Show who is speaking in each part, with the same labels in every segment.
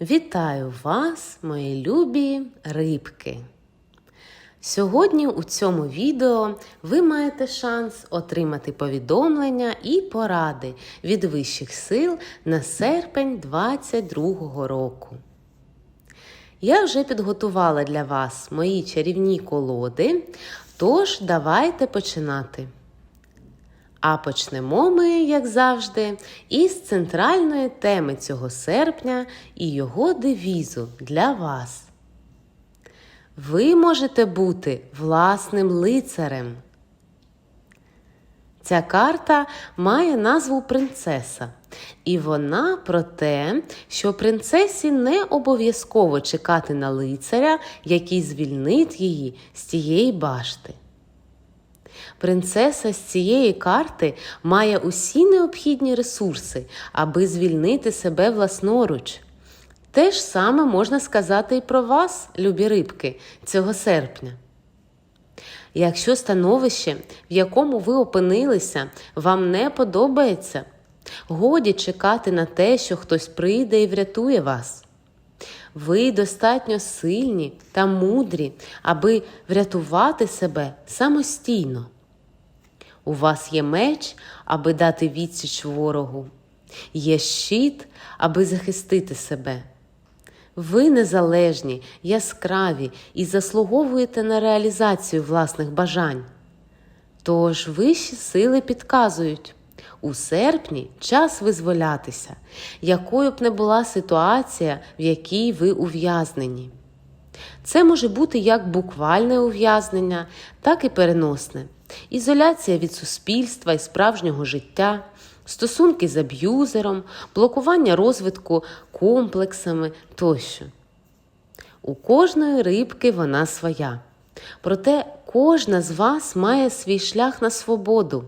Speaker 1: Вітаю вас, мої любі рибки! Сьогодні у цьому відео ви маєте шанс отримати повідомлення і поради від вищих сил на серпень 2022 року. Я вже підготувала для вас мої чарівні колоди, тож давайте починати. А почнемо ми, як завжди, із центральної теми цього серпня і його девізу для вас. Ви можете бути власним лицарем. Ця карта має назву принцеса, і вона про те, що принцесі не обов'язково чекати на лицаря, який звільнить її з тієї башти. Принцеса з цієї карти має усі необхідні ресурси, аби звільнити себе власноруч. Те ж саме можна сказати і про вас, любі рибки, цього серпня. Якщо становище, в якому ви опинилися, вам не подобається, годі чекати на те, що хтось прийде і врятує вас. Ви достатньо сильні та мудрі, аби врятувати себе самостійно. У вас є меч, аби дати відсіч ворогу, є щит, аби захистити себе. Ви незалежні, яскраві і заслуговуєте на реалізацію власних бажань. Тож вищі сили підказують у серпні час визволятися, якою б не була ситуація, в якій ви ув'язнені. Це може бути як буквальне ув'язнення, так і переносне, ізоляція від суспільства і справжнього життя, стосунки з аб'юзером, блокування розвитку комплексами тощо. У кожної рибки вона своя. Проте кожна з вас має свій шлях на свободу,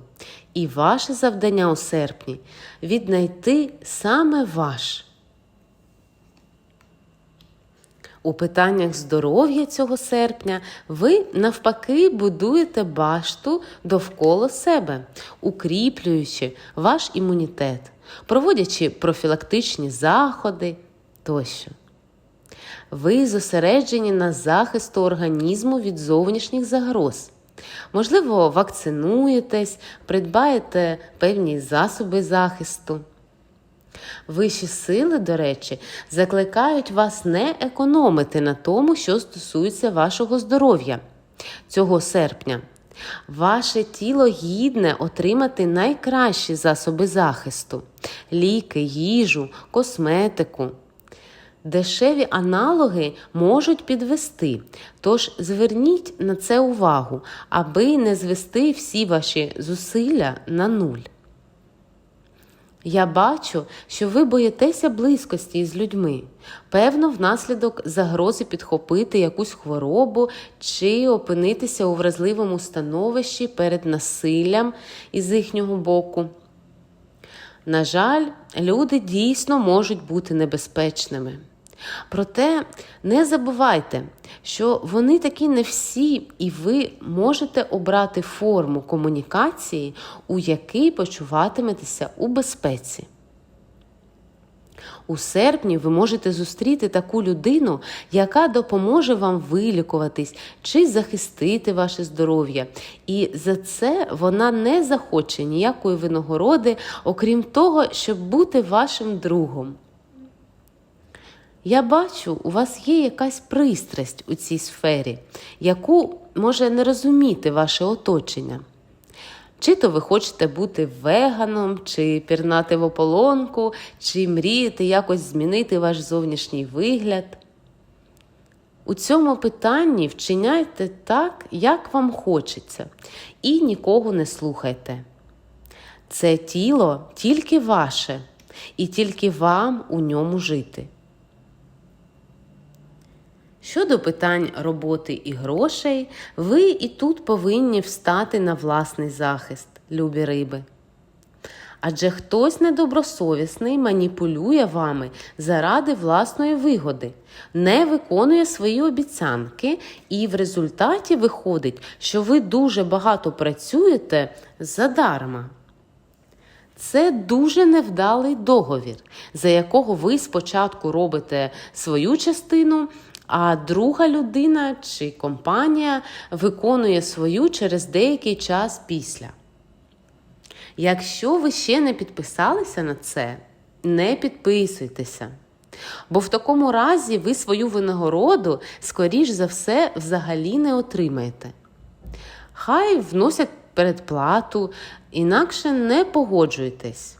Speaker 1: і ваше завдання у серпні віднайти саме ваш. У питаннях здоров'я цього серпня ви навпаки будуєте башту довкола себе, укріплюючи ваш імунітет, проводячи профілактичні заходи тощо. Ви зосереджені на захисту організму від зовнішніх загроз. Можливо, вакцинуєтесь, придбаєте певні засоби захисту. Вищі сили, до речі, закликають вас не економити на тому, що стосується вашого здоров'я цього серпня. Ваше тіло гідне отримати найкращі засоби захисту: ліки, їжу, косметику. Дешеві аналоги можуть підвести, тож зверніть на це увагу, аби не звести всі ваші зусилля на нуль. Я бачу, що ви боїтеся близькості з людьми, певно, внаслідок загрози підхопити якусь хворобу чи опинитися у вразливому становищі перед насиллям із їхнього боку. На жаль, люди дійсно можуть бути небезпечними. Проте не забувайте, що вони такі не всі, і ви можете обрати форму комунікації, у якій почуватиметеся у безпеці. У серпні ви можете зустріти таку людину, яка допоможе вам вилікуватись чи захистити ваше здоров'я. І за це вона не захоче ніякої винагороди, окрім того, щоб бути вашим другом. Я бачу, у вас є якась пристрасть у цій сфері, яку може не розуміти ваше оточення. Чи то ви хочете бути веганом, чи пірнати в ополонку, чи мрієте якось змінити ваш зовнішній вигляд. У цьому питанні вчиняйте так, як вам хочеться, і нікого не слухайте. Це тіло тільки ваше, і тільки вам у ньому жити. Щодо питань роботи і грошей, ви і тут повинні встати на власний захист, любі риби. Адже хтось недобросовісний маніпулює вами заради власної вигоди, не виконує свої обіцянки, і в результаті виходить, що ви дуже багато працюєте задарма. Це дуже невдалий договір, за якого ви спочатку робите свою частину, а друга людина чи компанія виконує свою через деякий час після. Якщо ви ще не підписалися на це, не підписуйтеся. Бо в такому разі ви свою винагороду, скоріш за все, взагалі не отримаєте. Хай вносять передплату, інакше не погоджуйтесь.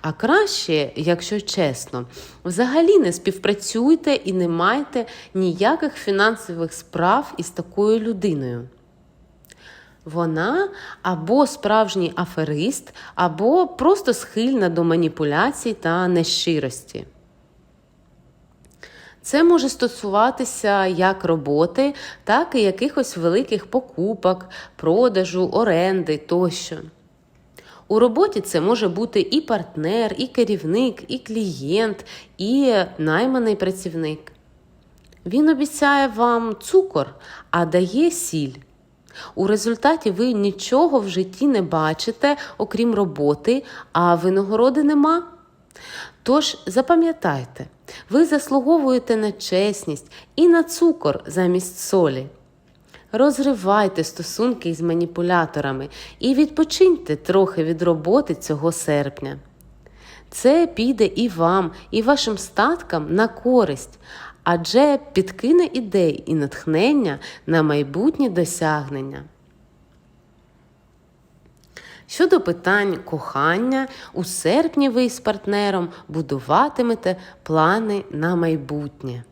Speaker 1: А краще, якщо чесно, взагалі не співпрацюйте і не майте ніяких фінансових справ із такою людиною. Вона або справжній аферист, або просто схильна до маніпуляцій та нещирості. Це може стосуватися як роботи, так і якихось великих покупок, продажу, оренди тощо. У роботі це може бути і партнер, і керівник, і клієнт, і найманий працівник. Він обіцяє вам цукор, а дає сіль. У результаті ви нічого в житті не бачите, окрім роботи, а винагороди нема. Тож запам'ятайте, ви заслуговуєте на чесність і на цукор замість солі. Розривайте стосунки із маніпуляторами і відпочиньте трохи від роботи цього серпня. Це піде і вам, і вашим статкам на користь, адже підкине ідей і натхнення на майбутні досягнення. Щодо питань кохання, у серпні ви з партнером будуватимете плани на майбутнє.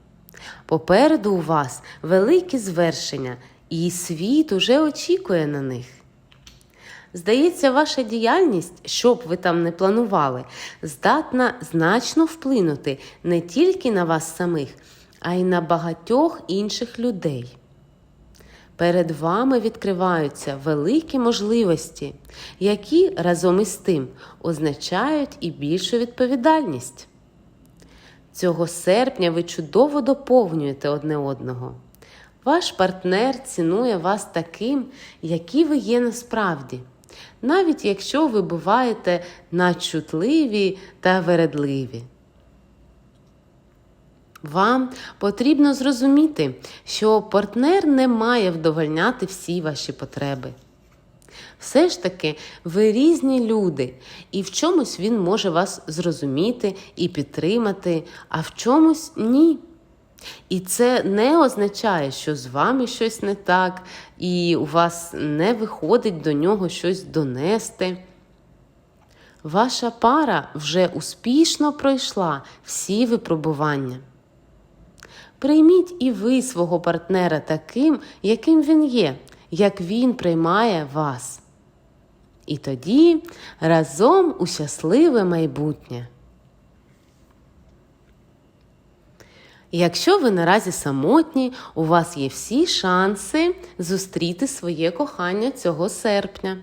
Speaker 1: Попереду у вас великі звершення, і світ уже очікує на них. Здається, ваша діяльність, що б ви там не планували, здатна значно вплинути не тільки на вас самих, а й на багатьох інших людей. Перед вами відкриваються великі можливості, які разом із тим означають і більшу відповідальність. Цього серпня ви чудово доповнюєте одне одного. Ваш партнер цінує вас таким, які ви є насправді, навіть якщо ви буваєте надчутливі та вередливі. Вам потрібно зрозуміти, що партнер не має вдовольняти всі ваші потреби. Все ж таки, ви різні люди, і в чомусь він може вас зрозуміти і підтримати, а в чомусь ні. І це не означає, що з вами щось не так, і у вас не виходить до нього щось донести. Ваша пара вже успішно пройшла всі випробування. Прийміть і ви свого партнера таким, яким він є, як він приймає вас. І тоді разом у щасливе майбутнє. Якщо ви наразі самотні, у вас є всі шанси зустріти своє кохання цього серпня.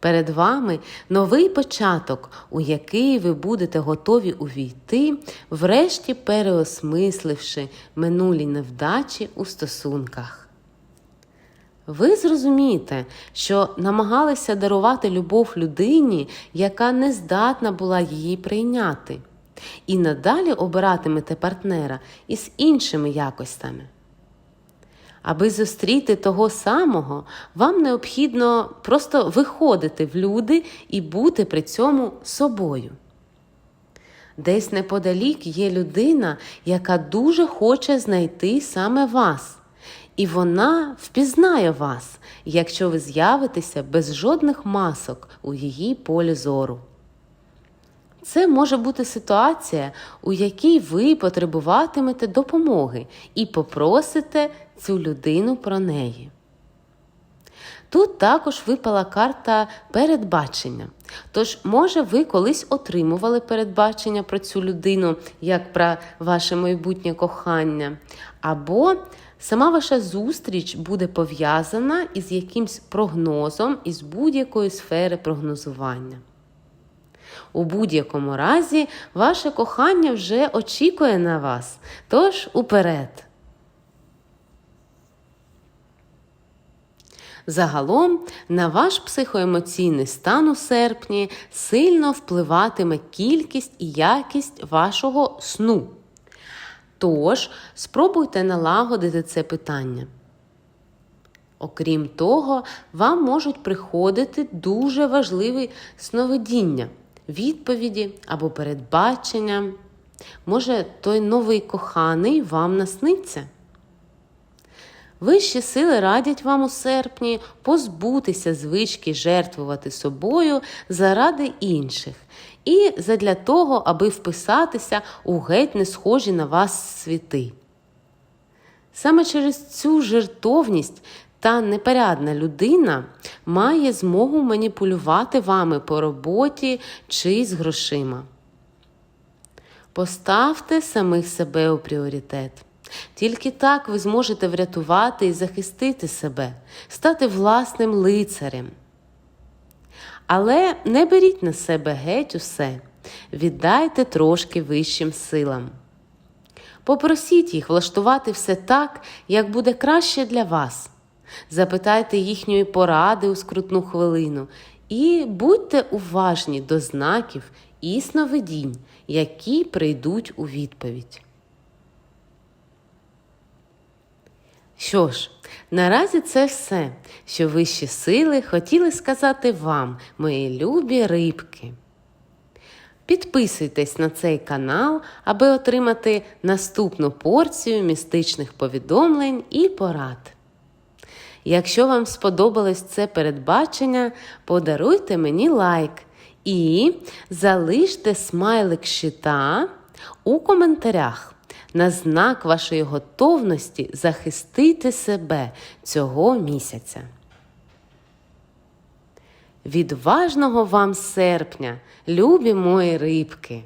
Speaker 1: Перед вами новий початок, у який ви будете готові увійти, врешті переосмисливши минулі невдачі у стосунках. Ви зрозумієте, що намагалися дарувати любов людині, яка не здатна була її прийняти, і надалі обиратимете партнера із іншими якостями. Аби зустріти того самого, вам необхідно просто виходити в люди і бути при цьому собою. Десь неподалік є людина, яка дуже хоче знайти саме вас, і вона впізнає вас, якщо ви з'явитеся без жодних масок у її полі зору. Це може бути ситуація, у якій ви потребуватимете допомоги і попросите цю людину про неї. Тут також випала карта передбачення. Тож, може, ви колись отримували передбачення про цю людину, як про ваше майбутнє кохання, або сама ваша зустріч буде пов'язана із якимсь прогнозом із будь-якої сфери прогнозування. У будь-якому разі, ваше кохання вже очікує на вас. Тож уперед. Загалом на ваш психоемоційний стан у серпні сильно впливатиме кількість і якість вашого сну. Тож спробуйте налагодити це питання. Окрім того, вам можуть приходити дуже важливі сновидіння, відповіді або передбачення. Може, той новий коханий вам насниться? Вищі сили радять вам у серпні позбутися звички жертвувати собою заради інших і задля того, аби вписатися у геть не схожі на вас світи. Саме через цю жертовність та непорядна людина має змогу маніпулювати вами по роботі чи з грошима. Поставте самих себе у пріоритет. Тільки так ви зможете врятувати і захистити себе, стати власним лицарем. Але не беріть на себе геть усе, віддайте трошки вищим силам. Попросіть їх влаштувати все так, як буде краще для вас. Запитайте їхньої поради у скрутну хвилину і будьте уважні до знаків і сновидінь, які прийдуть у відповідь. Що ж, наразі це все, що вищі сили хотіли сказати вам, мої любі рибки. Підписуйтесь на цей канал, аби отримати наступну порцію містичних повідомлень і порад. Якщо вам сподобалось це передбачення, подаруйте мені лайк і залиште смайлик щита у коментарях на знак вашої готовності захистити себе цього місяця. Відважного вам серпня, любі мої рибки!